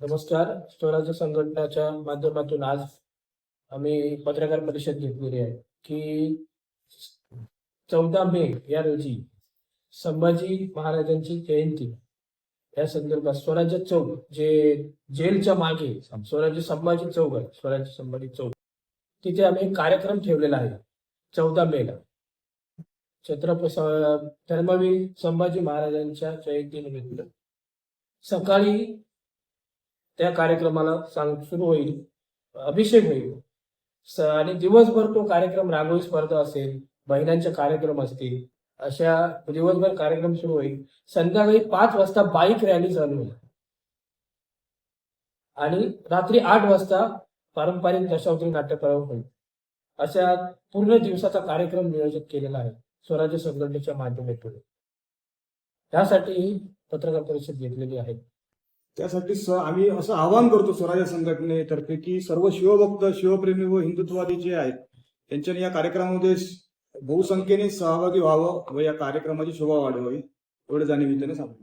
नमस्कार. स्वराज्य संघटनाच्या माध्यमातून आज आम्ही पत्रकार परिषद घेतलेली आहे की चौदा मे या रोजी संभाजी महाराजांची जयंती. या संदर्भात स्वराज्य चौक जे जेलच्या मागे स्वराज्य संभाजी चौक आहे स्वराज्य संभाजी चौक. तिथे आम्ही एक कार्यक्रम ठेवलेला आहे चौदा मेला छत्रपती धर्मवीर संभाजी महाराजांच्या जयंतीनिमित्त. सकाळी त्या कार्यक्रमाला सांग सुरू होईल अभिषेक होईल. आणि दिवसभर तो कार्यक्रम रांगोळी स्पर्धा असेल महिलांचे कार्यक्रम असतील अशा दिवसभर कार्यक्रम सुरू होईल. संध्याकाळी पाच वाजता बाईक रॅली चालू होईल. आणि रात्री आठ वाजता पारंपरिक दशावतरी नाट्य प्रयोग होईल. अशा पूर्ण दिवसाचा कार्यक्रम नियोजित केलेला आहे स्वराज्य संघटनेच्या माध्यमातून. त्यासाठी पत्रकार परिषद घेतलेली आहे. त्यासाठी स आम्ही असं आवाहन करतो स्वराज्य संघटनेतर्फे की सर्व शिवभक्त शिवप्रेमी व हिंदुत्ववादी जे आहेत त्यांच्याने या कार्यक्रमामध्ये बहुसंख्येने सहभागी व्हावं व या कार्यक्रमाची शोभा वाढवावी एवढं जाणीव सांगतो.